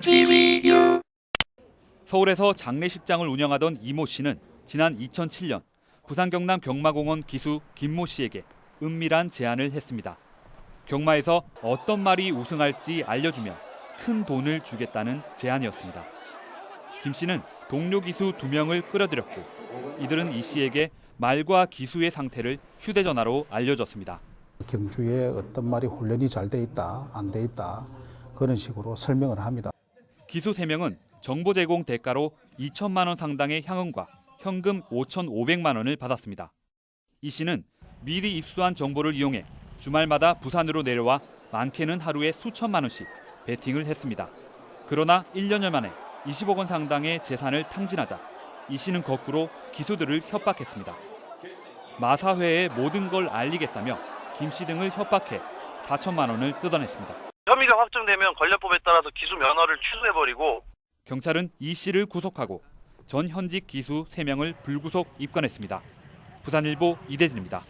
TVU 서울에서 장례식장을 운영하던 이모 씨는 지난 2007년 부산 경남 경마공원 기수 김모 씨에게 은밀한 제안을 했습니다. 경마에서 어떤 말이 우승할지 알려주면 큰 돈을 주겠다는 제안이었습니다. 김 씨는 동료 기수 두 명을 끌어들였고 이들은 이 씨에게 말과 기수의 상태를 휴대전화로 알려줬습니다. 경주에 어떤 말이 훈련이 잘 돼 있다, 안 돼 있다 그런 식으로 설명을 합니다. 기수 3명은 정보 제공 대가로 2천만 원 상당의 향응과 현금 5,500만 원을 받았습니다. 이 씨는 미리 입수한 정보를 이용해 주말마다 부산으로 내려와 많게는 하루에 수천만 원씩 베팅을 했습니다. 그러나 1년여 만에 20억 원 상당의 재산을 탕진하자 이 씨는 거꾸로 기수들을 협박했습니다. 마사회에 모든 걸 알리겠다며 김 씨 등을 협박해 4천만 원을 뜯어냈습니다. 확정되면 권력법에 따라서 기수 면허를 취소해버리고 경찰은 이 씨를 구속하고 전 현직 기수 3명을 불구속 입건했습니다. 부산일보 이대진입니다.